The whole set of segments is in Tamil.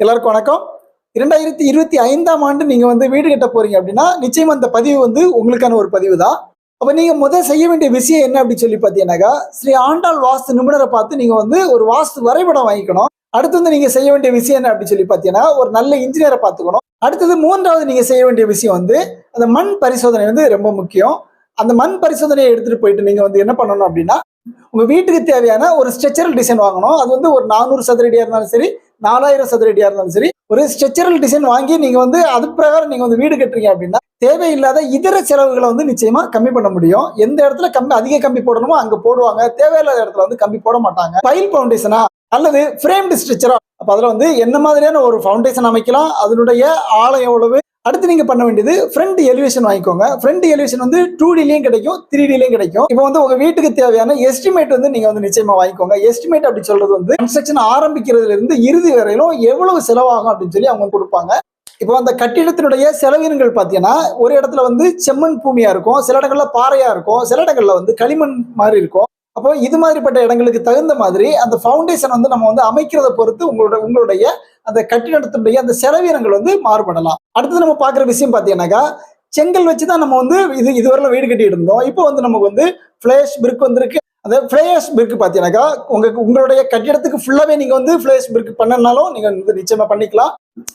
எல்லாருக்கும் வணக்கம். இரண்டாயிரத்தி இருபத்தி ஐந்தாம் ஆண்டு நீங்க வந்து வீடு கட்ட போறீங்க அப்படின்னா நிச்சயம் அந்த பதிவு வந்து உங்களுக்கான ஒரு பதிவு தான் அப்ப நீங்க முதல் செய்ய வேண்டிய விஷயம் என்ன அப்படின்னு சொல்லி பார்த்தீங்கன்னாக்கா ஸ்ரீ ஆண்டாள் வாஸ்து நிபுணரை பார்த்து நீங்க வந்து ஒரு வாஸ்து வரைபடம் வாங்கிக்கணும். அடுத்து வந்து நீங்க செய்ய வேண்டிய விஷயம் என்ன அப்படின்னு சொல்லி பார்த்தீங்கன்னா ஒரு நல்ல இன்ஜினியரை பார்த்துக்கணும். அடுத்தது மூன்றாவது நீங்க செய்ய வேண்டிய விஷயம் வந்து அந்த மண் பரிசோதனை வந்து ரொம்ப முக்கியம். அந்த மண் பரிசோதனையை எடுத்துட்டு போயிட்டு நீங்க வந்து என்ன பண்ணணும் அப்படின்னா உங்க வீட்டுக்கு தேவையான ஒரு ஸ்ட்ரக்சரல் டிசைன் வாங்கணும். அது வந்து ஒரு நானூறு சதுரடியா இருந்தாலும் சரி நாலாயிரம் சதுரடியா இருந்தாலும் சரி ஒரு ஸ்ட்ரக்சரல் டிசைன் வாங்கி நீங்க வந்து அது பிரகாரம் நீங்க வந்து வீடு கட்டுறீங்க அப்படின்னா தேவையில்லாத இதர செலவுகளை வந்து நிச்சயமா கம்மி பண்ண முடியும். எந்த இடத்துல கம்பி அதிக கம்பி போடணுமோ அங்க போடுவாங்க. தேவையில்லாத இடத்துல வந்து கம்பி போட மாட்டாங்க. பைல் ஃபவுண்டேஷனா அல்லது ஃப்ரேம்டு ஸ்ட்ரக்சரா அப்ப அதுல வந்து என்ன மாதிரியான ஒரு ஃபவுண்டேஷன் அமைக்கலாம் அதனுடைய ஆழம் எவ்வளவு அடுத்து நீங்க பண்ண வேண்டியது ஃப்ரண்ட் எலிவேஷன் வாங்கிக்கோங்க. ஃப்ரண்ட் எலிவேஷன் வந்து டூ டிலையும் கிடைக்கும் த்ரீ டிலையும் கிடைக்கும். இப்போ வந்து உங்க வீட்டுக்கு தேவையான எஸ்டிமேட் வந்து நீங்க வந்து நிச்சயமா வாங்கிக்கோங்க. எஸ்டிமேட் அப்படி சொல்றது வந்து கன்ஸ்ட்ரக்ஷன் ஆரம்பிக்கிறதுல இருந்து இறுதி வரையிலும் எவ்வளவு செலவாகும் அப்படின்னு சொல்லி அவங்க கொடுப்பாங்க. இப்போ அந்த கட்டிடத்தினுடைய செலவினங்கள் பார்த்தீங்கன்னா ஒரு இடத்துல வந்து செம்மண் பூமியா இருக்கும் சில இடங்கள்ல பாறையா இருக்கும் சில இடங்கள்ல வந்து களிமண் மாதிரி இருக்கும். அப்போ இது மாதிரிப்பட்ட இடங்களுக்கு தகுந்த மாதிரி அந்த ஃபவுண்டேஷன் வந்து நம்ம வந்து அமைக்கிறத பொறுத்து உங்களோட உங்களுடைய அந்த கட்டிடத்தினுடைய அந்த செலவினங்கள் வந்து மாறுபடலாம். அடுத்தது நம்ம பார்க்குற விஷயம் பார்த்தீங்கன்னாக்கா செங்கல் வச்சு தான் நம்ம வந்து இது இதுவரையிலும் வீடு கட்டிட்டு இருந்தோம். இப்போ வந்து நமக்கு வந்து ஃப்ளேஷ் பிரிக் வந்திருக்கு. அந்த ஃப்ளேயர்ஸ் பிரிக் பார்த்தீங்கன்னாக்கா உங்களுக்கு உங்களுடைய கட்டிடத்துக்கு ஃபுல்லாகவே நீங்கள் வந்து ஃப்ளேஷ் பிரிக் பண்ணனாலும் நீங்கள் வந்து நிச்சயமாக பண்ணிக்கலாம்.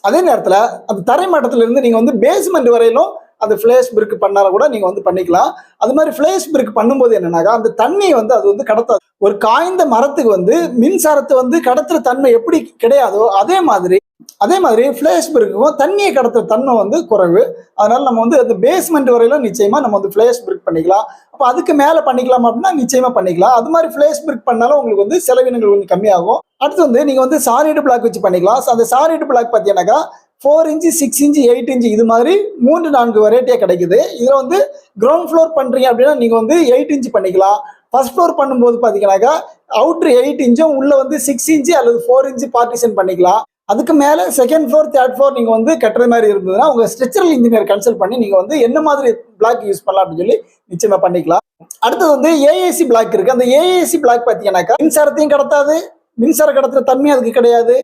அதே நேரத்தில் அந்த தரை மட்டத்திலிருந்து இருந்து வந்து பேஸ்மெண்ட் வரையிலும் அந்த ஃபிளேஷ் பிரிக் பண்ணாலும் கூட நீங்கள் வந்து பண்ணிக்கலாம். அது மாதிரி ஃபிளேஷ் பிரிக் பண்ணும்போது என்னன்னாக்கா அந்த தண்ணியை வந்து அது வந்து கடத்தாது. ஒரு காய்ந்த மரத்துக்கு வந்து மின்சாரத்தை வந்து கடத்துற தன்மை எப்படி கிடையாதோ அதே மாதிரி அதே மாதிரி ஃபிளேஷ் பிரிக்கும் தண்ணியை கடத்துற தன்மை வந்து குறைவு. அதனால நம்ம வந்து அந்த பேஸ்மெண்ட் வரையிலும் நிச்சயமாக நம்ம வந்து ஃப்ளேஷ் பிரிக் பண்ணிக்கலாம். அப்போ அதுக்கு மேலே பண்ணிக்கலாம் அப்படின்னா நிச்சயமாக பண்ணிக்கலாம். அது மாதிரி ஃபிளேஷ் பிரிக் பண்ணாலும் உங்களுக்கு வந்து செலவினங்கள் கொஞ்சம் கம்மியாகும். அடுத்து வந்து நீங்கள் வந்து சாரிடு பிளாக் வச்சு பண்ணிக்கலாம். அந்த சாலிட் பிளாக் பார்த்தீங்கன்னாக்கா four inch six inch eight inch இது மாதிரி மூன்று நான்கு வெரைட்டியாக கிடைக்குது. இதில் வந்து கிரவுண்ட் ஃப்ளோர் பண்ணுறீங்க அப்படின்னா நீங்கள் வந்து எயிட் இன்ச்சு பண்ணிக்கலாம். ஃபஸ்ட் ஃப்ளோர் பண்ணும்போது பார்த்தீங்கன்னாக்கா அவுட்ரு எயிட் இன்ச்சும் உள்ளே வந்து சிக்ஸ் இன்ச்சு அல்லது ஃபோர் இன்ச்சு பார்ட்டிஷன் பண்ணிக்கலாம். அதுக்கு மேலே செகண்ட் ஃப்ளோர் தேர்ட் ஃப்ளோர் நீங்கள் வந்து கட்டுற மாதிரி இருந்ததுன்னா உங்கள் ஸ்ட்ரக்சரல் இன்ஜினியர் கன்சல்ட் பண்ணி நீங்கள் வந்து என்ன மாதிரி பிளாக் யூஸ் பண்ணலாம் அப்படின்னு சொல்லி நிச்சயமாக பண்ணிக்கலாம். அடுத்தது வந்து ஏஏசி பிளாக் இருக்குது அந்த ஏஏசி பிளாக் பார்த்தீங்கன்னாக்கா மின்சாரத்தையும் கடத்தாது. மின்சார கடத்துற தன்மை அதுக்கு கிடையாது.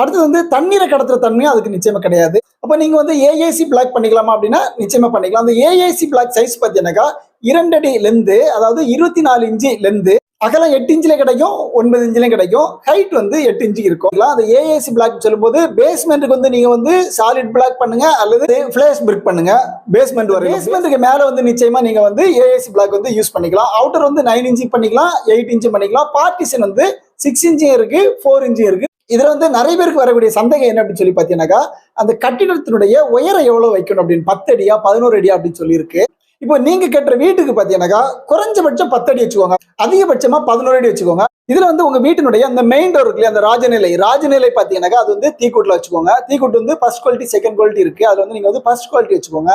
அடுத்தது வந்து தண்ணீரை கடத்துற தன்மையும் அதுக்கு நிச்சயமா கிடையாது. அப்ப நீங்க வந்து ஏஏசி பிளாக் பண்ணிக்கலாமா அப்படின்னா நிச்சயமா பண்ணிக்கலாம். அந்த ஏஏசி பிளாக் சைஸ் பார்த்தீங்கன்னாக்கா இரண்டடி லெந்து அதாவது இருபத்தி நாலு இன்ச்சு லெந்து அகலம் எட்டு இன்ச்சிலே கிடைக்கும் ஒன்பது இன்ச்சிலையும் கிடைக்கும். ஹைட் வந்து எட்டு இன்ச்சு இருக்கும். அந்த ஏஏசி பிளாக் சொல்லும்போது பேஸ்மெண்ட்டுக்கு வந்து நீங்க வந்து சாலிட் பிளாக் பண்ணுங்க அல்லது ஃபிளேஷ் பிரிக் பண்ணுங்க. பேஸ்மெண்ட் வரும் பேஸ்மெண்ட்டுக்கு மேல வந்து நிச்சயமா நீங்க வந்து ஏஏசி பிளாக் வந்து யூஸ் பண்ணிக்கலாம். அவுட்டர் வந்து நைன் இன்ச்சு பண்ணிக்கலாம் எயிட் இன்ச்சு பண்ணிக்கலாம். பார்ட்டிஷன் வந்து சிக்ஸ் இன்ச்சும் இருக்கு ஃபோர் இன்ச்சும் இருக்கு. இதுல வந்து நிறைய பேருக்கு வரக்கூடிய சந்தேகம் என்ன அப்படின்னு சொல்லி பார்த்தீங்கன்னாக்கா அந்த கட்டிடத்தினுடைய உயரம் எவ்வளவு வைக்கணும் அப்படின்னு பத்து அடியா பதினோரு அடியா அப்படின்னு சொல்லி இருக்கு இப்போ நீங்க கட்டுற வீட்டுக்கு பார்த்தீங்கன்னாக்கா குறைஞ்சபட்சம் பத்து அடி வச்சுக்கோங்க. அதிகபட்சமா பதினோரு அடி வச்சுக்கோங்க. இதுல வந்து உங்க வீட்டினுடைய அந்த மெயின் டோர் இருக்கு அந்த ராஜநிலை ராஜநிலை பார்த்தீங்கன்னாக்கா அது வந்து தீக்கூட்டில் வச்சுக்கோங்க. தீக்கூட்டு வந்து ஃபர்ஸ்ட் குவாலிட்டி செகண்ட் குவாலிட்டி இருக்கு. அது வந்து நீங்க வந்து ஃபர்ஸ்ட் குவாலிட்டி வச்சுக்கோங்க.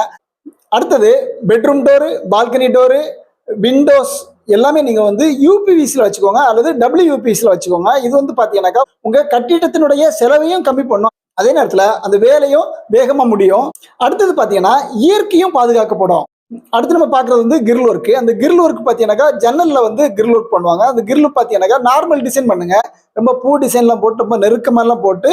அடுத்தது bedroom door balcony door windows எல்லாமே நீங்க வந்து யூபிவிசியில் வச்சுக்கோங்க அல்லது டபிள்யூபிசியில் வச்சுக்கோங்க. இது வந்து பாத்தீங்கன்னாக்கா உங்க கட்டிடத்தினுடைய செலவையும் கம்மி பண்ணும். அதே நேரத்துல அந்த வேலையும் வேகமா முடியும். அடுத்தது பாத்தீங்கன்னா இயற்கையும் பாதுகாக்கப்படும். அடுத்து நம்ம பார்க்கறது வந்து கிரில் ஒர்க் அந்த கிரில் ஒர்க் பார்த்தீங்கன்னாக்கா ஜன்னல்ல வந்து கிரில் ஒர்க் பண்ணுவாங்க. அந்த கிரில் பார்த்தீங்கன்னாக்கா நார்மல் டிசைன் பண்ணுங்க. ரொம்ப பூ டிசைன்லாம் போட்டு ரொம்ப நெருக்கமாலாம் போட்டு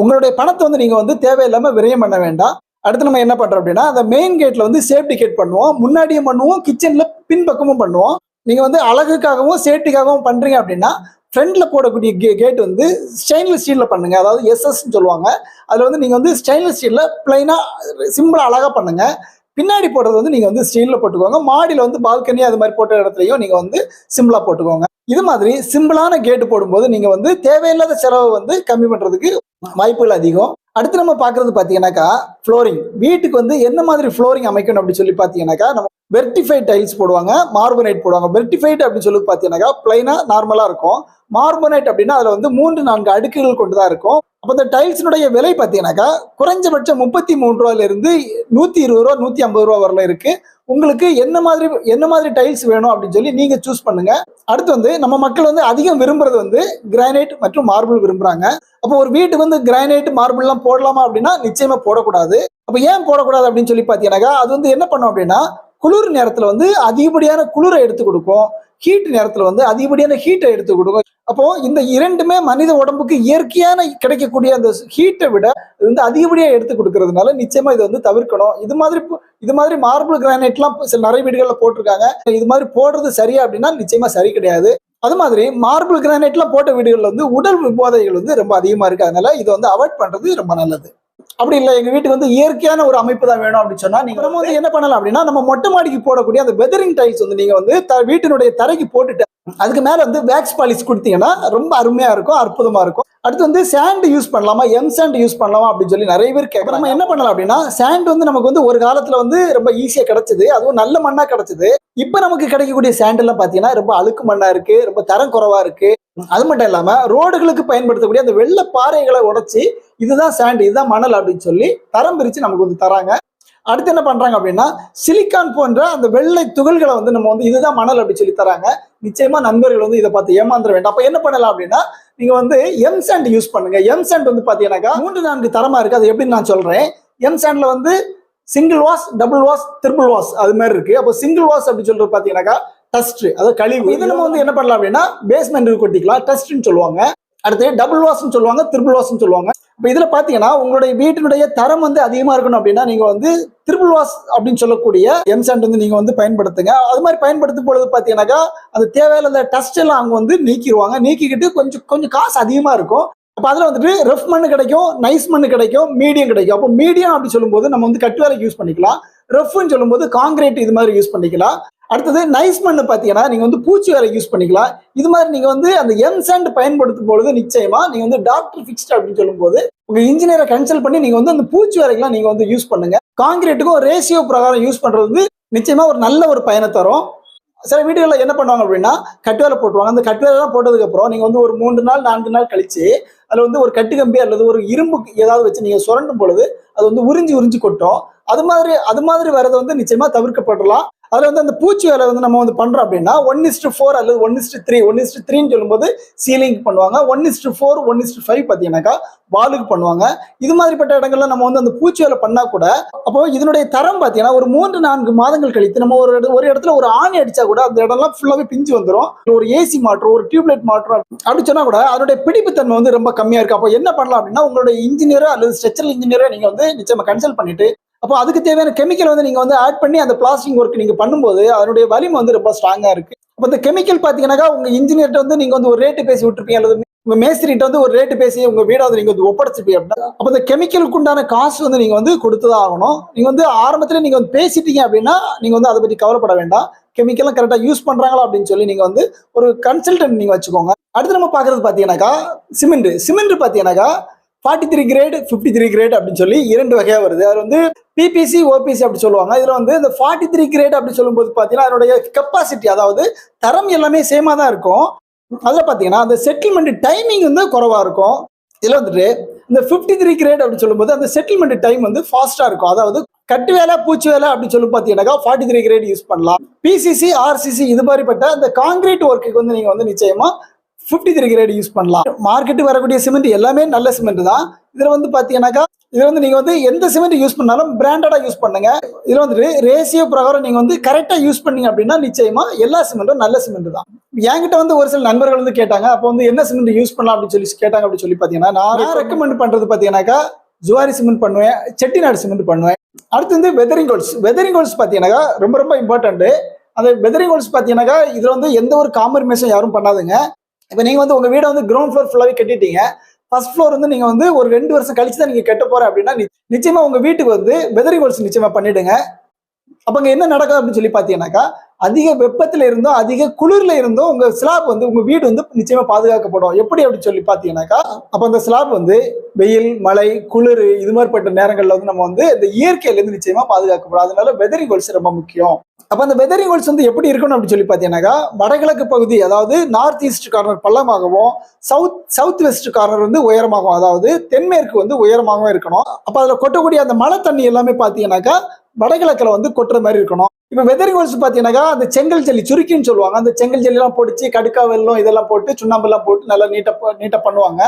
உங்களுடைய பணத்தை வந்து நீங்க வந்து தேவையில்லாம விரயம் பண்ண வேண்டாம். அடுத்து நம்ம என்ன பண்றோம் அப்படின்னா அந்த மெயின் கேட்ல வந்து சேஃப்டி கேட் பண்ணுவோம். முன்னாடியும் பண்ணுவோம் கிச்சன்ல பின்பக்கமும் பண்ணுவோம். நீங்கள் வந்து அழகுக்காகவும் சேஃப்டிக்காகவும் பண்ணுறீங்க அப்படின்னா ஃப்ரண்ட்ல போடக்கூடிய கே கேட் வந்து ஸ்டெயின்லெஸ் ஸ்டீலில் பண்ணுங்க. அதாவது எஸ்எஸ்ன்னு சொல்லுவாங்க. அதில் வந்து நீங்கள் வந்து ஸ்டெயின்லெஸ் ஸ்டீலில் பிளைனாக சிம்பிளாக அழகாக பண்ணுங்க. பின்னாடி போடுறது வந்து நீங்கள் வந்து ஸ்டீலில் போட்டுக்கோங்க. மாடியில் வந்து பால்கனி அது மாதிரி போட்ட இடத்துலையும் நீங்கள் வந்து சிம்பிளாக போட்டுக்கோங்க. இது மாதிரி சிம்பிளான கேட்டு போடும்போது நீங்கள் வந்து தேவையில்லாத செலவு வந்து கம்மி பண்ணுறதுக்கு வாய்ப்புகள் அதிகம். அடுத்து நம்ம பார்க்குறது பார்த்தீங்கன்னாக்கா ஃப்ளோரிங் வீட்டுக்கு வந்து என்ன மாதிரி ஃப்ளோரிங் அமைக்கணும் அப்படின்னு சொல்லி பார்த்தீங்கன்னாக்கா நம்ம வெர்டிஃபைட் டைல்ஸ் போடுவாங்க மார்பனைட் போடுவாங்க. வெர்டிஃபைட் அப்படின்னு சொல்லி பாத்தீங்கன்னாக்கா பிளைனா நார்மலா இருக்கும். மார்பனைட் அப்படின்னா அதுல வந்து மூன்று நான்கு அடுக்குகள் கொண்டுதான் இருக்கும். அப்போ இந்த டைல்ஸினுடைய விலை பார்த்தீங்கன்னாக்கா குறைஞ்சபட்சம் முப்பத்தி மூணு ரூபாயிலிருந்து நூற்றி நூத்தி இருபது ரூபா நூத்தி ஐம்பது ரூபா வரல இருக்கு. உங்களுக்கு என்ன மாதிரி என்ன மாதிரி டைல்ஸ் வேணும் அப்படின்னு சொல்லி நீங்க சூஸ் பண்ணுங்க. அடுத்து வந்து நம்ம மக்கள் வந்து அதிகம் விரும்புறது வந்து கிரானைட் மற்றும் மார்பிள் விரும்புறாங்க. அப்போ ஒரு வீட்டுக்கு வந்து கிரானைட் மார்பிள்லாம் போடலாமா அப்படின்னா நிச்சயமா போடக்கூடாது. அப்போ ஏன் போடக்கூடாது அப்படின்னு சொல்லி பார்த்தீங்கன்னாக்கா அது வந்து என்ன பண்ணும் அப்படின்னா குளிர் நேரத்துல வந்து அதிகப்படியான குளிரை எடுத்து கொடுக்கும். ஹீட் நேரத்துல வந்து அதிகப்படியான ஹீட்டை எடுத்து கொடுக்கும். அப்போ இந்த இரண்டுமே மனித உடம்புக்கு இயற்கையான கிடைக்கக்கூடிய அந்த ஹீட்டை விட இது வந்து அதிகப்படியா எடுத்து கொடுக்கறதுனால நிச்சயமா இதை வந்து தவிர்க்கணும். இது மாதிரி இது மாதிரி மார்பிள் கிரானைட்லாம் சில நிறைய வீடுகளில் போட்டிருக்காங்க. இது மாதிரி போடுறது சரியா அப்படின்னா நிச்சயமா சரி கிடையாது. அது மாதிரி மார்பிள் கிரானைட்லாம் போட்ட வீடுகளில் வந்து உடல் உபாதைகள் வந்து ரொம்ப அதிகமா இருக்கு. அதனால இதை வந்து அவாய்ட் பண்றது ரொம்ப நல்லது. அப்படி இல்லை எங்கள் வீட்டுக்கு வந்து இயற்கையான ஒரு அமைப்பு தான் வேணும் அப்படின்னு சொன்னால் நீங்க நம்ம வந்து என்ன பண்ணலாம் அப்படின்னா நம்ம மொட்டை மாடிக்கு போடக்கூடிய அந்த வெதரிங் டைல்ஸ் வந்து நீங்கள் வந்து த- வீட்டினுடைய தரைக்கு போட்டுட்டு அதுக்கு மேலே வந்து வேக்ஸ் பாலிஷ் கொடுத்தீங்கன்னா ரொம்ப அருமையாக இருக்கும் அற்புதமாக இருக்கும். அடுத்து வந்து சாண்ட் யூஸ் பண்ணலாமா? எம் சாண்ட் யூஸ் பண்ணலாமா? அப்படின்னு சொல்லி நிறைய பேர் கேட்கறாங்க நம்ம என்ன பண்ணலாம் அப்படின்னா சாண்ட் வந்து நமக்கு வந்து ஒரு காலத்தில் வந்து ரொம்ப ஈஸியாக கிடச்சிது அதுவும் நல்ல மண்ணாக கிடச்சிது. இப்போ நமக்கு கிடைக்கக்கூடிய சாண்ட் பார்த்தீங்கன்னா ரொம்ப அழுக்கு மண்ணாக இருக்குது ரொம்ப தரம் குறவாக இருக்கு. அது மட்டும் இல்லாம ரோடுகளுக்கு பயன்படுத்தக்கூடிய அந்த வெள்ளை பாறைகளை உடைச்சி இதுதான் சாண்ட் இதுதான் மணல் அப்படின்னு சொல்லி தரம் பிரிச்சு நமக்கு வந்து தராங்க. அடுத்து என்ன பண்றாங்க அப்படின்னா சிலிக்கான் போன்ற அந்த வெள்ளை துகள்களை வந்து நம்ம வந்து இதுதான் மணல் அப்படி சொல்லி தராங்க. நிச்சயமா நண்பர்கள் வந்து இதை பார்த்து ஏமாந்துட வேண்டாம். அப்ப என்ன பண்ணலாம் அப்படின்னா நீங்க வந்து எம் சாண்ட் யூஸ் பண்ணுங்க. எம் சாண்ட் வந்து பாத்தீங்கன்னாக்கா மூன்று நான்கு தரமா இருக்கு. அது எப்படின்னு நான் சொல்றேன்? எம் சாண்ட்ல வந்து single wash double wash triple wash அது மாதிரி இருக்கு. அப்போ சிங்கிள் வாஷ் அப்படின்னு சொல்றது பாத்தீங்கன்னாக்கா டஸ்ட் அதாவது கழிவு. இது நம்ம வந்து என்ன பண்ணலாம் அப்படின்னா பேஸ்மெண்ட் கொட்டிக்கலாம். டஸ்ட்னு சொல்லுவாங்க. அடுத்து டபுள் வாஷ்னு சொல்லுவாங்க ட்ரிபிள் வாஷ்னு சொல்லுவாங்க. இப்போ இதுல பாத்தீங்கன்னா உங்களுடைய வீட்டினுடைய தரம் வந்து அதிகமா இருக்கணும் அப்படின்னா நீங்க வந்து ட்ரிபிள் வாஷ் அப்படின்னு சொல்லக்கூடிய எம்சாண்ட் வந்து நீங்க வந்து பயன்படுத்துங்க. அது மாதிரி பயன்படுத்தும் பொழுது பாத்தீங்கன்னாக்கா அந்த தேவையில்லாத டஸ்ட் எல்லாம் அவங்க வந்து நீக்கிடுவாங்க நீக்கிக்கிட்டு கொஞ்சம் கொஞ்சம் காசு அதிகமா இருக்கும். அப்போ அதில் வந்துட்டு ரஃப் மண்ணு கிடைக்கும் நைஸ் மண்ணு கிடைக்கும் மீடியம் கிடைக்கும். அப்போ மீடியம் அப்படி சொல்லும்போது நம்ம வந்து கட்டு வேலைக்கு யூஸ் பண்ணிக்கலாம் ரஃப்னு சொல்லும்போது காங்கிரீட் இது மாதிரி யூஸ் பண்ணிக்கலாம். அடுத்தது நைஸ் மண்ணு பார்த்தீங்கன்னா நீங்கள் வந்து பூச்சி வேலைக்கு யூஸ் பண்ணிக்கலாம். இது மாதிரி நீங்கள் வந்து அந்த எம் சாண்ட் பயன்படுத்தும் பொழுது நிச்சயமா நீங்கள் வந்து டாக்டர் ஃபிக்ஸ்ட் அப்படின்னு சொல்லும்போது உங்கள் இன்ஜினியரை கன்சல்ட் பண்ணி நீங்கள் வந்து அந்த பூச்சி வேலைக்கெல்லாம் நீங்கள் வந்து யூஸ் பண்ணுங்க. காங்கிரீட்டுக்கும் ரேஷியோ பிரகாரம் யூஸ் பண்ணுறது வந்து நிச்சயமா ஒரு நல்ல ஒரு பயனை தரும். சில வீடுகளில் என்ன பண்ணுவாங்க அப்படின்னா கட்டுவேலை போட்டுருவாங்க. அந்த கட்டுவேலாம் போட்டதுக்கப்புறம் நீங்கள் வந்து ஒரு மூன்று நாள் நான்கு நாள் கழித்து அதில் வந்து ஒரு கட்டு கம்பி அல்லது ஒரு இரும்பு ஏதாவது வச்சு நீங்கள் சுரண்டும் பொழுது அது வந்து உறிஞ்சி உறிஞ்சி கொட்டும். அது மாதிரி அது மாதிரி வரதை வந்து நிச்சயமாக தவிர்க்கப்படலாம். அதில் வந்து அந்த பூச்சி வேலை வந்து நம்ம வந்து பண்றோம் அப்படின்னா ஒன் இஸ்டு ஃபோர் அல்லது one is to three one is to த்ரீன்னு சொல்லும்போது சீலிங் பண்ணுவாங்க. One is to four one is to five பார்த்தீங்கன்னாக்கா வாலுக்கு பண்ணுவாங்க. இது மாதிரிப்பட்ட இடங்கள்ல நம்ம வந்து அந்த பூச்சி வேலை பண்ணா கூட அப்போ இதனுடைய தரம் பார்த்தீங்கன்னா ஒரு மூன்று நான்கு மாதங்கள் கழித்து நம்ம ஒரு ஒரு இடத்துல ஒரு ஆணி அடிச்சா கூட அந்த இடம்லாம் ஃபுல்லாகவே பிஞ்சு வந்துடும் ஒரு ஏசி மாற்றம் ஒரு டியூப்லைட் மாற்றம் அப்படின்னு சொன்னால் கூட அதனுடைய பிடிப்புத்தன்மை வந்து ரொம்ப கம்மியாக இருக்கு. அப்போ என்ன பண்ணலாம் அப்படின்னா உங்களுடைய இன்ஜினியரோ அல்லது ஸ்ட்ரக்சரல் இன்ஜினியரோ நீங்கள் வந்து நிச்சயமாக கன்சல்ட் பண்ணிட்டு அப்போ அதுக்கு தேவையான கெமிக்கல் வந்து நீங்க வந்து ஆட் பண்ணி அந்த பிளாஸ்டிக் ஒர்க் நீங்க பண்ணும்போது அதனுடைய வலிமை வந்து ரொம்ப ஸ்ட்ராங்கா இருக்கு. அப்போ இந்த கெமிக்கல் பார்த்தீங்கன்னாக்கா உங்க இன்ஜினியர்கிட்ட வந்து நீங்க வந்து ஒரு ரேட்டு பேசி விட்டுருப்பீங்க அல்லது உங்க மேஸ்திரிட்ட வந்து ஒரு ரேட்டு பேசி உங்க வீடை வந்து நீங்க வந்து ஒப்படைச்சிருப்பீங்க அப்படின்னா அப்போ இந்த கெமிக்கலுக்கு உண்டான காசு வந்து நீங்க வந்து கொடுத்துதான் ஆகணும். நீங்க வந்து ஆரம்பத்துல நீங்க வந்து பேசிட்டீங்க அப்படின்னா நீங்க வந்து அதை பத்தி கவலைப்பட வேண்டாம். கெமிக்கல்லாம் கரெக்டா யூஸ் பண்றாங்களா அப்படின்னு சொல்லி நீங்க வந்து ஒரு கன்சல்டன்ட் நீங்க வச்சுக்கோங்க. அடுத்து நம்ம பாக்குறது பாத்தீங்கன்னாக்கா சிமெண்ட் சிமெண்ட் பாத்தீங்கன்னாக்கா forty three grade fifty three grade அப்படின்னு சொல்லி இரண்டு வகையாக வருது. அது வந்து பிபிசி ஓபிசி அப்படி சொல்லுவாங்க. இதில் வந்து இந்த ஃபார்ட்டி த்ரீ கிரேட் அப்படி சொல்லும்போது பார்த்தீங்கன்னா அதனுடைய கெப்பாசிட்டி அதாவது தரம் எல்லாமே சேமாக தான் இருக்கும். அதில் பார்த்தீங்கன்னா அந்த செட்டில்மெண்ட் டைமிங் வந்து குறவாக இருக்கும். இதில் வந்துட்டு இந்த ஃபிஃப்டி த்ரீ கிரேட் அப்படின்னு சொல்லும்போது அந்த செட்டில்மெண்ட் டைம் வந்து ஃபாஸ்ட்டாக இருக்கும். அதாவது கட்டு வேலை பூச்சி வேலை அப்படின்னு சொல்லி பார்த்தீங்கன்னாக்கா ஃபார்ட்டி த்ரீ கிரேட் யூஸ் பண்ணலாம் பிசிசி ஆர்சிசி இது மாதிரிப்பட்ட அந்த காங்கிரீட் ஒர்க்குக்கு வந்து நீங்கள் வந்து நிச்சயமாக ஃபிஃப்டி த்ரீ கிரேட் யூஸ் பண்ணலாம் மார்க்கெட்டு வரக்கூடிய சிமெண்ட் எல்லாமே நல்ல சிமெண்ட் தான். இதுல வந்து பாத்தீங்கன்னாக்கா இதுல வந்து நீங்க வந்து எந்த சிமெண்ட் யூஸ் பண்ணாலும் பிராண்டடா யூஸ் பண்ணுங்க. இதுல வந்துட்டு ரேஷியோ பிரகாரம் நீங்க வந்து கரெக்டா யூஸ் பண்ணீங்க அப்படின்னா நிச்சயமா எல்லா சிமெண்ட்டும் நல்ல சிமெண்ட் தான். என்கிட்ட வந்து ஒரு சில நண்பர்கள் வந்து கேட்டாங்க அப்போ வந்து என்ன சிமெண்ட் யூஸ் பண்ணலாம் அப்படின்னு சொல்லி கேட்டாங்க அப்படின்னு சொல்லி பாத்தீங்கன்னா நான் ரெக்கமெண்ட் பண்றது பாத்தீங்கன்னாக்கா ஜுவாரி சிமெண்ட் பண்ணுவேன் செட்டிநாடு சிமெண்ட் பண்ணுவேன். அடுத்து வந்து வெதரிங் கோல்ஸ் வெதரிங் கோல்ஸ் பாத்தீங்கன்னாக்கா ரொம்ப ரொம்ப இம்பார்ட்டன்ட் அந்த வெதரிங் கோல்ஸ் பாத்தீங்கன்னாக்கா இதுல வந்து எந்த ஒரு காம்ப்ரமைஸும் யாரும் பண்ணாதுங்க. இப்போ நீங்கள் வந்து உங்கள் வீடை வந்து கிரவுண்ட் ஃப்ளோர் ஃபுல்லாகவே கட்டிட்டீங்க. ஃபர்ஸ்ட் ஃப்ளோர் வந்து நீங்கள் வந்து ஒரு ரெண்டு வருஷம் கழிச்சு தான் நீங்கள் கட்ட போகிற அப்படின்னா நிச்சயமாக நிச்சயமா வீட்டுக்கு வந்து வெதரிங் கோல்ஸ் நிச்சயமா பண்ணிவிடுங்க அப்போ அங்க என்ன நடக்கும் அப்படின்னு சொல்லி பார்த்தீங்கன்னாக்கா அதிக வெப்பத்தில் இருந்தோ அதிக குளிர்ல இருந்தோ உங்க ஸ்லாப் வந்து உங்க வீடு வந்து நிச்சயமா பாதுகாக்கப்படும். எப்படி அப்படின்னு சொல்லி பார்த்தீங்கன்னாக்கா அப்போ அந்த ஸ்லாப் வந்து வெயில் மழை குளிர் இது மாதிரிப்பட்ட நேரங்களில் வந்து நம்ம வந்து இந்த இயற்கையிலேருந்து நிச்சயமாக நிச்சயமா பாதுகாக்கப்படும். அதனால வெதரிங் கோல்ஸ் ரொம்ப முக்கியம். அப்போ அந்த வெதரிங் கோல்ஸ் வந்து எப்படி இருக்கணும் அப்படின்னு சொல்லி பார்த்தீங்கன்னாக்கா வடகிழக்கு பகுதி அதாவது நார்த் ஈஸ்ட் கார்னர் பள்ளமாகவும் சவுத் சவுத் வெஸ்ட் கார்னர் வந்து உயரமாகவும் அதாவது தென்மேற்கு வந்து உயரமாகவும் இருக்கணும். அப்போ அதில் கொட்டக்கூடிய அந்த மழை தண்ணி எல்லாமே பார்த்தீங்கன்னாக்கா வடகிழக்கில் வந்து கொட்டுற மாதிரி இருக்கணும். இப்போ வெதரிங் கோல்ஸ் பார்த்தீங்கன்னாக்கா அந்த செங்கல் ஜல்லி சுருக்கின்னு சொல்லுவாங்க. அந்த செங்கல் ஜல்லி எல்லாம் போட்டுச்சு கடுக்கா வெல்லம் இதெல்லாம் போட்டு சுண்ணாம்பெல்லாம் போட்டு நல்லா நீட்டாக நீட்டாக பண்ணுவாங்க.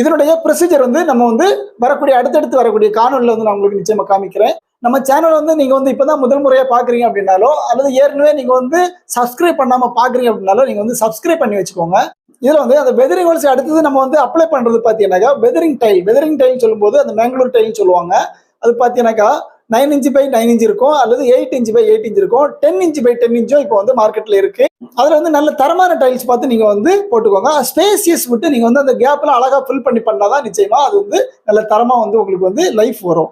இதனுடைய ப்ரொசீஜர் வந்து நம்ம வந்து வரக்கூடிய அடுத்தடுத்து வரக்கூடிய காணொலியில் வந்து நான் உங்களுக்கு நிச்சயமாக காமிக்கிறேன். நம்ம சேனல் வந்து நீங்கள் வந்து இப்போ தான் முதல் முறையாக பார்க்குறீங்க அப்படின்னாலோ அல்லது ஏற்கனவே நீங்கள் வந்து சப்ஸ்கிரைப் பண்ணாமல் பார்க்குறீங்க அப்படின்னாலோ நீங்கள் வந்து சப்ஸ்கிரைப் பண்ணி வச்சுக்கோங்க. இதில் வந்து அந்த வெதரிங் ஹோல்ஸ் அடுத்தது நம்ம வந்து அப்ளை பண்ணுறது பார்த்தீங்கன்னாக்கா வெதரிங் டைல் வெதரிங் டைல் சொல்லும்போது அந்த மேங்களூர் டைல்னு சொல்லுவாங்க. அது பார்த்தீங்கன்னாக்கா nine inch by nine inch இருக்கும் அல்லது eight inch by eight inch இருக்கும். டென் இன்ச் பை டென் இன்ச்சும் இப்போ வந்து மார்க்கெட்ல இருக்கு. அதுல வந்து நல்ல தரமான டைல்ஸ் பார்த்து நீங்க வந்து போட்டுக்கோங்க. ஸ்பேசியஸ் விட்டு நீங்க வந்து அந்த கேப்ல அழகா ஃபில் பண்ணி பண்ணாதான் நிச்சயமா அது வந்து நல்ல தரமா வந்து உங்களுக்கு வந்து லைஃப் வரும்.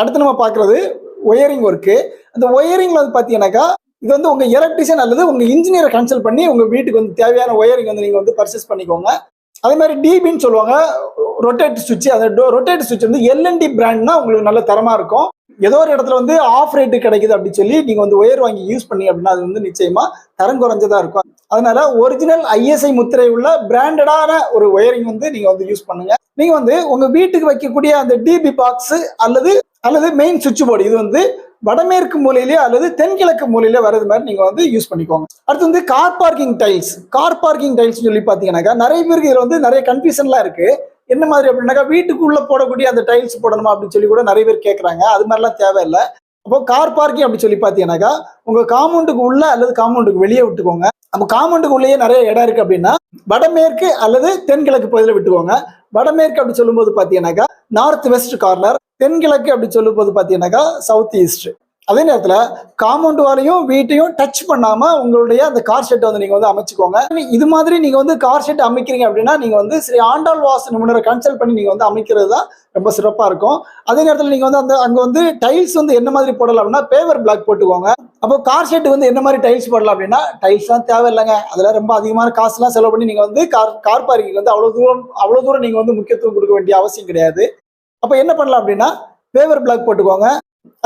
அடுத்து நம்ம பாக்குறது ஒயரிங் ஒர்க்கு அந்த ஒயரிங்ல வந்து பாத்தீங்கன்னாக்கா இது வந்து உங்க எலக்ட்ரிஷியன் அல்லது உங்க இன்ஜினியரை கன்சல்ட் பண்ணி உங்க வீட்டுக்கு வந்து தேவையான ஒயரிங் வந்து நீங்க வந்து பர்ச்சேஸ் பண்ணிக்கோங்க. அதே மாதிரி டிபின்னு சொல்லுவாங்க. ரொட்டேட் சுவிட்ச் அந்த ரொட்டேட் சுவிட்ச் வந்து எல்என்டி பிராண்ட்னா உங்களுக்கு நல்ல தரமா இருக்கும். ஏதோ ஒரு இடத்துல வந்து ஆஃப் ரேட்டு கிடைக்குது அப்படின்னு சொல்லி நீங்கள் வந்து ஒயர் வாங்கி யூஸ் பண்ணி அப்படின்னா அது வந்து நிச்சயமா தரம் குறைஞ்சதா இருக்கும். அதனால ஒரிஜினல் ஐஎஸ்ஐ முத்திரை உள்ள பிராண்டடான ஒரு ஒயரிங் வந்து நீங்க வந்து யூஸ் பண்ணுங்க. நீங்க வந்து உங்க வீட்டுக்கு வைக்கக்கூடிய அந்த டிபி பாக்ஸ் அல்லது அல்லது மெயின் சுவிட்ச் போர்டு இது வந்து வடமேற்கு மூலையிலே அல்லது தென்கிழக்கு மூலையிலே வர்றது மாதிரி நீங்க வந்து யூஸ் பண்ணிக்கோங்க. அடுத்து வந்து car parking tiles car parking tiles சொல்லி பாத்தீங்கன்னாக்கா நிறைய பேருக்கு இதுல வந்து நிறைய கன்ஃபியூஷன்லாம் இருக்கு. என்ன மாதிரி அப்படின்னாக்கா வீட்டுக்குள்ள போடக்கூடிய அந்த டைல்ஸ் போடணுமா அப்படின்னு சொல்லி கூட நிறைய பேர் கேட்கறாங்க அது மாதிரிலாம் தேவையில்லை. அப்போ கார் பார்க்கிங் அப்படி சொல்லி பாத்தீங்கன்னாக்கா உங்க காம்பவுண்டுக்கு உள்ள அல்லது காம்பவுண்டுக்கு வெளியே விட்டுக்கோங்க. அப்போ காம்பவுண்டுக்கு உள்ளேயே நிறைய இடம் இருக்கு அப்படின்னா வடமேற்கு அல்லது தென்கிழக்கு பகுதியில் விட்டுக்கோங்க. வடமேற்கு அப்படி சொல்லும்போது பார்த்தீங்கன்னாக்கா நார்த் வெஸ்ட் கார்னர் தென்கிழக்கு அப்படி சொல்லும்போது பார்த்தீங்கன்னாக்கா சவுத் ஈஸ்ட் அதே நேரத்தில் காம்பவுண்ட் வாலையும் வீட்டையும் டச் பண்ணாம உங்களுடைய அந்த கார் ஷெட்டை வந்து நீங்க வந்து அமைச்சுக்கோங்க. இது மாதிரி நீங்க வந்து கார் ஷெட் அமைக்கிறீங்க அப்படின்னா நீங்க வந்து ஸ்ரீ ஆண்டாள் வாஸ் நிபுணரை கன்சல்ட் பண்ணி நீங்க வந்து அமைக்கிறது தான் ரொம்ப சிறப்பா இருக்கும். அதே நேரத்தில் நீங்க வந்து அந்த அங்க வந்து டைல்ஸ் வந்து என்ன மாதிரி போடலாம் அப்படின்னா பேவர் பிளாக் போட்டுக்கோங்க. அப்போ கார் ஷெட் வந்து என்ன மாதிரி டைல்ஸ் போடலாம் அப்படின்னா டைல்ஸ்லாம் தேவையில்லைங்க. அதுல ரொம்ப அதிகமான காசுலாம் செலவு பண்ணி நீங்க வந்து கார் கார் பார்க்கிங் வந்து அவ்வளவு தூரம் அவ்வளவு தூரம் நீங்க வந்து முக்கியத்துவம் கொடுக்க வேண்டிய அவசியம் கிடையாது. அப்போ என்ன பண்ணலாம் அப்படின்னா பேவர் பிளாக் போட்டுக்கோங்க.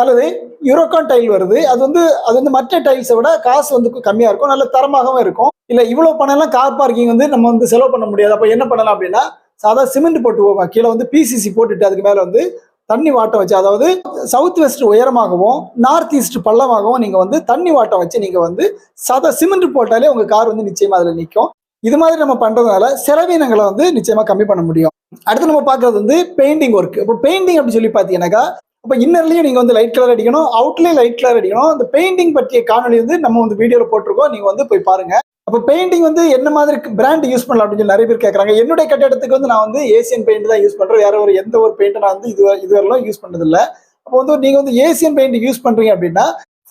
அல்லது யூரோக்கான் டைல் வருது. அது வந்து அது வந்து மற்ற டைல்ஸை விட காசு வந்து கம்மியா இருக்கும். நல்ல தரமாகவும் இருக்கும். இல்ல இவ்வளவு பணம்லாம் கார் பார்க்கிங் வந்து நம்ம வந்து செலவு பண்ண முடியாது. அப்ப என்ன பண்ணலாம் அப்படின்னா சாதா சிமெண்ட் போட்டு கீழே வந்து பிசிசி போட்டுட்டு அதுக்கு மேல வந்து தண்ணி வாட்டம் வச்சு அதாவது சவுத் வெஸ்ட் உயரமாகவும் நார்த் ஈஸ்ட் பள்ளமாகவும் நீங்க வந்து தண்ணி வாட்டம் வச்சு நீங்க வந்து சாதா சிமெண்ட் போட்டாலே உங்க கார் வந்து நிச்சயமா அதுல நிற்கும் இது மாதிரி நம்ம பண்றதுனால செலவினங்களை வந்து நிச்சயமா கம்மி பண்ண முடியும். அடுத்து நம்ம பார்க்கறது வந்து பெயிண்டிங் ஒர்க் இப்போ பெயிண்டிங் அப்படின்னு சொல்லி பார்த்தீங்கன்னாக்கா இப்போ இன்னர்லயும் நீங்க வந்து லைட் கலர் அடிக்கணும் அவுட்லயும் லைட் கலர் அடிக்கணும். அந்த பெயிண்டிங் பற்றிய காணொலி வந்து நம்ம வந்து வீடியோல போட்டிருக்கோம். நீங்க வந்து போய் பாருங்க. அப்போ பெயிண்டிங் வந்து என்ன மாதிரி பிராண்ட் யூஸ் பண்ணலாம் அப்படின்னு சொல்லி நிறைய பேர் கேட்குறாங்க என்னுடைய கட்டிடத்துக்கு வந்து நான் வந்து ஏசியன் பெயிண்ட் தான் யூஸ் பண்ணுறேன் வேற ஒரு எந்த ஒரு பெயிண்ட் நான் வந்து இது இதுவரெல்லாம் யூஸ் பண்ணுறதில்ல அப்போ வந்து நீங்கள் வந்து ஏசியன் பெயிண்ட் யூஸ் பண்ணுறீங்க அப்படின்னா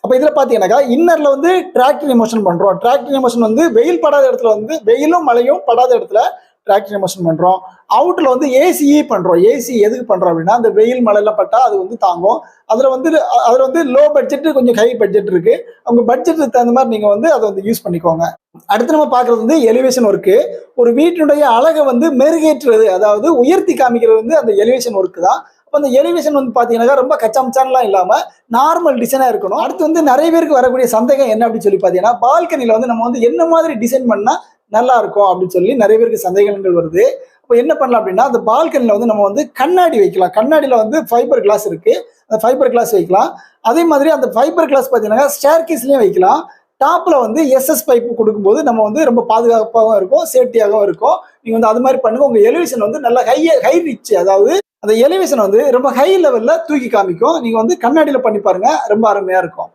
அப்போ இதில் பார்த்தீங்கன்னாக்கா இன்னரில் வந்து டிராக்டர் எமோஷன் பண்ணுறோம் டிராக்டர் எமோஷன் வந்து வெயில் படாத இடத்துல வந்து வெயிலும் மழையும் படாத இடத்துல டிராக்டர் எமோஷன் பண்ணுறோம் அவுட்டில் வந்து ஏசியே பண்ணுறோம் ஏசி எதுக்கு பண்ணுறோம் அப்படின்னா அந்த வெயில் மழையில் பட்டால் அது வந்து தாங்கும். அதில் வந்து அதில் வந்து லோ பட்ஜெட்டு கொஞ்சம் ஹை பட்ஜெட் இருக்குது அவங்க பட்ஜெட்டுக்கு தகுந்த மாதிரி நீங்கள் வந்து அதை வந்து யூஸ் பண்ணிக்கோங்க. அடுத்து நம்ம பார்க்குறது வந்து எலிவேஷன் ஒர்க்கு ஒரு வீட்டினுடைய அழகை வந்து மெருகேற்றுறது அதாவது உயர்த்தி காமிக்கிறது வந்து அந்த எலிவேஷன் ஒர்க்கு தான். அப்போ அந்த எலிவேஷன் வந்து பார்த்தீங்கன்னா ரொம்ப கச்சாம்ச்சான்லாம் இல்லாமல் நார்மல் டிசைனாக இருக்கணும். அடுத்து வந்து நிறைய பேருக்கு வரக்கூடிய சந்தேகம் என்ன அப்படின்னு சொல்லி பார்த்தீங்கன்னா பால்கனியில் வந்து நம்ம வந்து என்ன மாதிரி டிசைன் பண்ணால் நல்லா இருக்கும் அப்படின்னு சொல்லி நிறைய பேருக்கு சந்தேகங்கள் வருது. இப்போ என்ன பண்ணலாம் அப்படின்னா அந்த பால்கனியில் வந்து நம்ம வந்து கண்ணாடி வைக்கலாம். கண்ணாடியில் வந்து ஃபைபர் கிளாஸ் இருக்குது அந்த ஃபைபர் கிளாஸ் வைக்கலாம். அதே மாதிரி அந்த ஃபைபர் கிளாஸ் பார்த்தீங்கன்னா ஸ்டேர்கேஸ்லையும் வைக்கலாம். டாப்பில் வந்து எஸ்எஸ் பைப்பு கொடுக்கும்போது நம்ம வந்து ரொம்ப பாதுகாப்பாகவும் இருக்கும் சேஃப்டியாகவும் இருக்கும். நீங்கள் வந்து அது மாதிரி பண்ணுங்க. உங்கள் எலிவேஷன் வந்து நல்லா ஹை ஹை ரிச் அதாவது அந்த எலிவேஷன் வந்து ரொம்ப ஹை லெவலில் தூக்கி காமிக்கும். நீங்கள் வந்து கண்ணாடியில் பண்ணி பாருங்கள் ரொம்ப அருமையாக இருக்கும்.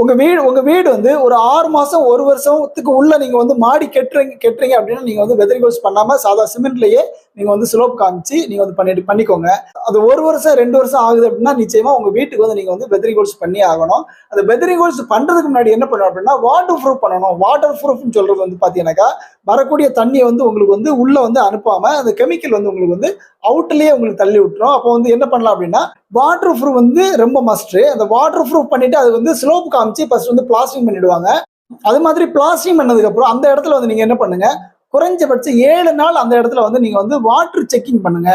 உங்க வீடு உங்க வீடு வந்து ஒரு ஆறு மாசம் ஒரு வருஷத்துக்கு உள்ள நீங்க வந்து மாடி கெட்டுறீங்க கெட்டுறீங்க அப்படின்னா நீங்க வந்து வெதரிங் கோல்ஸ் பண்ணாம சாதா சிமெண்ட்லயே நீங்க வந்து ஸ்லோப் காமிச்சு நீங்க வந்து பண்ணிட்டு பண்ணிக்கோங்க. அது ஒரு வருஷம் ரெண்டு வருஷம் ஆகுது அப்படின்னா நிச்சயமா உங்க வீட்டுக்கு வந்து நீங்க வந்து வெதரிங் கோல்ஸ் பண்ணி ஆகணும். அந்த வெதரிங் கோல்ஸ் பண்றதுக்கு முன்னாடி என்ன பண்ணணும் அப்படின்னா வாட்டர் ப்ரூஃப் பண்ணணும். வாட்டர் ப்ரூஃப்னு சொல்றது வந்து பாத்தீங்கன்னாக்கா வரக்கூடிய தண்ணியை வந்து உங்களுக்கு வந்து உள்ள வந்து அனுப்பாம அந்த கெமிக்கல் வந்து உங்களுக்கு வந்து அவுட்லயே உங்களுக்கு தள்ளி விட்டுரும். அப்போ வந்து என்ன பண்ணலாம் அப்படின்னா வாட்டர் ப்ரூஃப் வந்து ரொம்ப மஸ்ட் அந்த வாட்டர் ப்ரூஃப் பண்ணிட்டு அது வந்து ஸ்லோப் காமிச்சு ஃபர்ஸ்ட் வந்து பிளாஸ்டிங் பண்ணிடுவாங்க. அது மாதிரி பிளாஸ்டிங் பண்ணதுக்கு அப்புறம் அந்த இடத்துல வந்து நீங்க என்ன பண்ணுங்க குறைஞ்சபட்சம் ஏழு நாள் அந்த இடத்துல வந்து நீங்க வந்து வாட்டர் செக்கிங் பண்ணுங்க.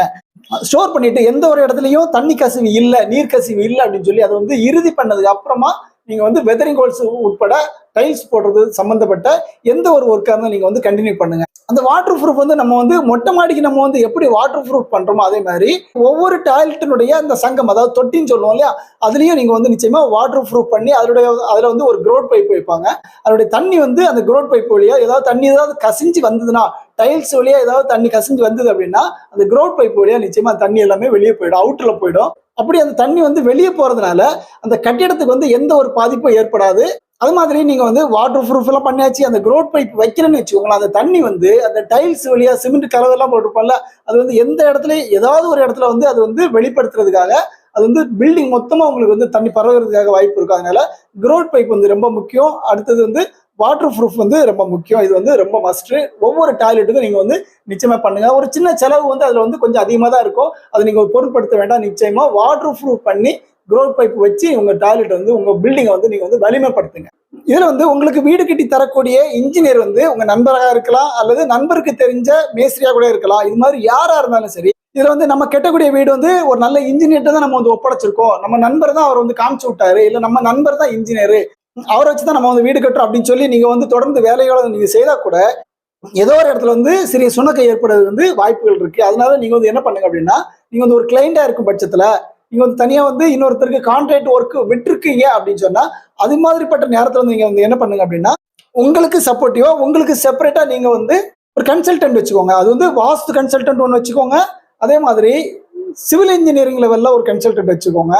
ஸ்டோர் பண்ணிட்டு எந்த ஒரு இடத்துலையும் தண்ணி கசிவு இல்லை நீர் கசிவு இல்லை அப்படின்னு சொல்லி அதை வந்து இறுதி பண்ணதுக்கு அப்புறமா நீங்க வந்து வெதரிங் கோல்ஸ் உட்பட டைல்ஸ் போடுறது சம்பந்தப்பட்ட எந்த ஒரு ஒர்க்காக இருந்தாலும் நீங்க வந்து கண்டினியூ பண்ணுங்க. அந்த வாட்டர் ப்ரூஃப் வந்து நம்ம வந்து மொட்டை மாடிக்கு நம்ம வந்து எப்படி வாட்டர் ப்ரூஃப் பண்ணுறோமோ அதே மாதிரி ஒவ்வொரு டாய்லெட்டினுடைய அந்த சங்கம் அதாவது தொட்டின்னு சொல்லுவோம் இல்லையா? அதுலேயும் நீங்கள் வந்து நிச்சயமாக வாட்டர் ப்ரூஃப் பண்ணி அதனுடைய அதில் வந்து ஒரு க்ரோட் பைப் வைப்பாங்க. அதனுடைய தண்ணி வந்து அந்த க்ரோட் பைப் வழியாக ஏதாவது தண்ணி ஏதாவது கசிஞ்சு வந்ததுன்னா டைல்ஸ் வழியா ஏதாவது தண்ணி கசிஞ்சு வந்தது அப்படின்னா அந்த க்ரோட் பைப் வழியாக நிச்சயமாக தண்ணி எல்லாமே வெளியே போயிடும் அவுட்டில் போயிடும். அப்படி அந்த தண்ணி வந்து வெளியே போகிறதுனால அந்த கட்டிடத்துக்கு வந்து எந்த ஒரு பாதிப்பும் ஏற்படாது. அது மாதிரி நீங்க வந்து வாட்டர் ப்ரூஃப் எல்லாம் பண்ணியாச்சு அந்த க்ரோட் பைப் வைக்கிறேன்னு வச்சுக்கோங்களேன் அந்த தண்ணி வந்து அந்த டைல்ஸ் வழியா சிமெண்ட் கலவெல்லாம் போட்டிருப்போம்ல அது வந்து எந்த இடத்துல ஏதாவது ஒரு இடத்துல வந்து அது வந்து வெளிப்படுத்துறதுக்காக அது வந்து பில்டிங் மொத்தமா உங்களுக்கு வந்து தண்ணி பரவுறதுக்காக வாய்ப்பு இருக்கும் அதனால க்ரோட் பைப் வந்து ரொம்ப முக்கியம். அடுத்தது வந்து வாட்டர் ப்ரூஃப் வந்து ரொம்ப முக்கியம். இது வந்து ரொம்ப மஸ்ட் ஒவ்வொரு டாய்லெட்டுக்கும் நீங்க வந்து நிச்சயமா பண்ணுங்க. ஒரு சின்ன செலவு வந்து அதுல வந்து கொஞ்சம் அதிகமா தான் இருக்கும். அதை நீங்க பொருட்படுத்த வேண்டாம். நிச்சயமா வாட்டர் ப்ரூஃப் பண்ணி க்ரோத் பைப் வச்சு உங்க டாய்லெட் வந்து உங்க பில்டிங்கை வந்து நீங்க வந்து வலிமைப்படுத்துங்க. இதுல வந்து உங்களுக்கு வீடு கட்டி தரக்கூடிய இன்ஜினியர் வந்து உங்க நண்பராக இருக்கலாம் அல்லது நண்பருக்கு தெரிஞ்ச மேஸ்திரியா கூட இருக்கலாம். இது மாதிரி யாரா இருந்தாலும் சரி இதுல வந்து நம்ம கட்டக்கூடிய வீடு வந்து ஒரு நல்ல இன்ஜினியர்ட்ட தான் நம்ம வந்து ஒப்படைச்சிருக்கோம். நம்ம நண்பர் தான் அவர் வந்து காமிச்சு விட்டாரு இல்ல நம்ம நண்பர் தான் இன்ஜினியர் அவரை வச்சு தான் நம்ம வந்து வீடு கட்டுறோம் அப்படின்னு சொல்லி நீங்க வந்து தொடர்ந்து வேலையோட நீங்க செய்தா கூட ஏதோ ஒரு இடத்துல வந்து சிறிய சுணக்கம் ஏற்படுறது வந்து வாய்ப்புகள் இருக்கு. அதனால நீங்க வந்து என்ன பண்ணுங்க அப்படின்னா நீங்க வந்து ஒரு கிளைண்டா இருக்கும் பட்சத்துல நீங்க வந்து தனியா வந்து இன்னொருத்தருக்கு கான்ட்ராக்ட் ஒர்க் விட்டுருக்கீங்க அப்படின்னு சொன்னா அது மாதிரிப்பட்ட நேரத்துல வந்து நீங்க வந்து என்ன பண்ணுங்க அப்படின்னா உங்களுக்கு சப்போர்ட்டிவா உங்களுக்கு செப்பரேட்டா நீங்க வந்து ஒரு கன்சல்டன்ட் வச்சுக்கோங்க. அது வந்து வாஸ்து கன்சல்டன்ட் ஒன்று வச்சுக்கோங்க. அதே மாதிரி சிவில் இன்ஜினியரிங் லெவல்ல ஒரு கன்சல்டன்ட் வச்சுக்கோங்க.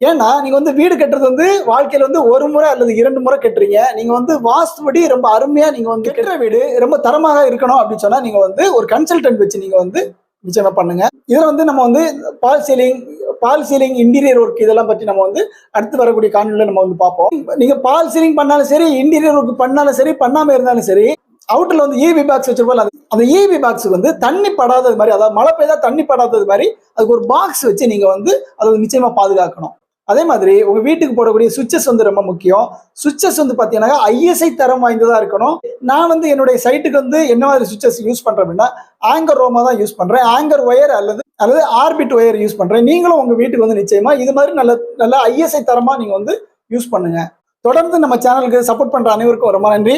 ஏன்னா நீங்க வந்து வீடு கட்டுறது வந்து வாழ்க்கையில வந்து ஒரு முறை அல்லது இரண்டு முறை கட்டுறீங்க. நீங்க வந்து வாஸ்துபடி ரொம்ப அருமையா நீங்க வந்து கட்டுற வீடு ரொம்ப தரமாக இருக்கணும் அப்படின்னு சொன்னா நீங்க வந்து ஒரு கன்சல்டன்ட் வச்சு நீங்க வந்து நிச்சயமா பண்ணுங்க. இதுல வந்து நம்ம வந்து fall ceiling fall ceiling interior work இதெல்லாம் பற்றி நம்ம வந்து அடுத்து வரக்கூடிய காணொலியில் நம்ம வந்து பார்ப்போம். நீங்க பால் சீலிங் பண்ணாலும் சரி இன்டீரியர் ஒர்க் பண்ணாலும் சரி பண்ணாம இருந்தாலும் சரி அவுட்ல வந்து ஈவி பாக்ஸ் வச்சிருப்போம் அந்த ஈவி பாக்ஸ் வந்து தண்ணி படாதது மாதிரி அதாவது மழை பெய்தா தண்ணி படாதது மாதிரி அதுக்கு ஒரு பாக்ஸ் வச்சு நீங்க வந்து அதை நிச்சயமாக நிச்சயமா பாதுகாக்கணும். அதே மாதிரி உங்க வீட்டுக்கு போடக்கூடிய சுவிச்சஸ் வந்து ரொம்ப முக்கியம். சுவிச்சஸ் வந்து பாத்தீங்கன்னா ஐஎஸ்ஐ தரம் வாய்ந்ததா இருக்கணும். நான் வந்து என்னுடைய சைட்டுக்கு வந்து என்ன மாதிரி சுவிச்சஸ் யூஸ் பண்றேன் அப்படின்னா ஆங்கர் ரோமா தான் யூஸ் பண்றேன். ஆங்கர் ஒயர் அல்லது அல்லது ஆர்பிட் ஒயர் யூஸ் பண்ணுறேன் நீங்களும் உங்கள் வீட்டுக்கு வந்து நிச்சயமாக இது மாதிரி நல்ல நல்ல ஐஎஸ்ஐ தரமாக நீங்கள் வந்து யூஸ் பண்ணுங்கள் தொடர்ந்து நம்ம சேனலுக்கு சப்போர்ட் பண்ணுற அனைவருக்கும் ரொம்ப நன்றி.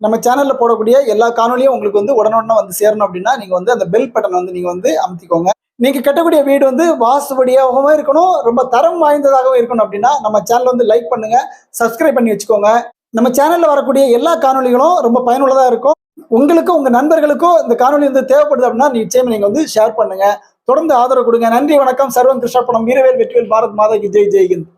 நம்ம சேனலில் போடக்கூடிய எல்லா காணொலியும் உங்களுக்கு வந்து உடனுடனே வந்து சேரணும் அப்படின்னா நீங்கள் வந்து அந்த பெல் பட்டன் வந்து நீங்கள் வந்து அமுத்திக்கோங்க. நீங்கள் கட்டக்கூடிய வீடு வந்து வாசுபடியாகவும் இருக்கணும். ரொம்ப தரம் வாய்ந்ததாகவும் இருக்கணும் அப்படின்னா நம்ம சேனல் வந்து லைக் பண்ணுங்கள் சப்ஸ்கிரைப் பண்ணி வச்சுக்கோங்க. நம்ம சேனலில் வரக்கூடிய எல்லா காணொலிகளும் ரொம்ப பயனுள்ளதாக இருக்கும். உங்களுக்கும் உங்கள் நண்பர்களுக்கும் இந்த காணொலி வந்து தேவைப்படுது அப்படின்னா நிச்சயம் நீங்கள் வந்து ஷேர் பண்ணுங்கள் தொடர்ந்து ஆதரவு கொடுங்க. நன்றி வணக்கம். சர்வன் கிருஷ்ணப்படம் வீரவேல் வெற்றிவேல் பாரத் மாதா ஜெய் ஜெய்ஹிந்த்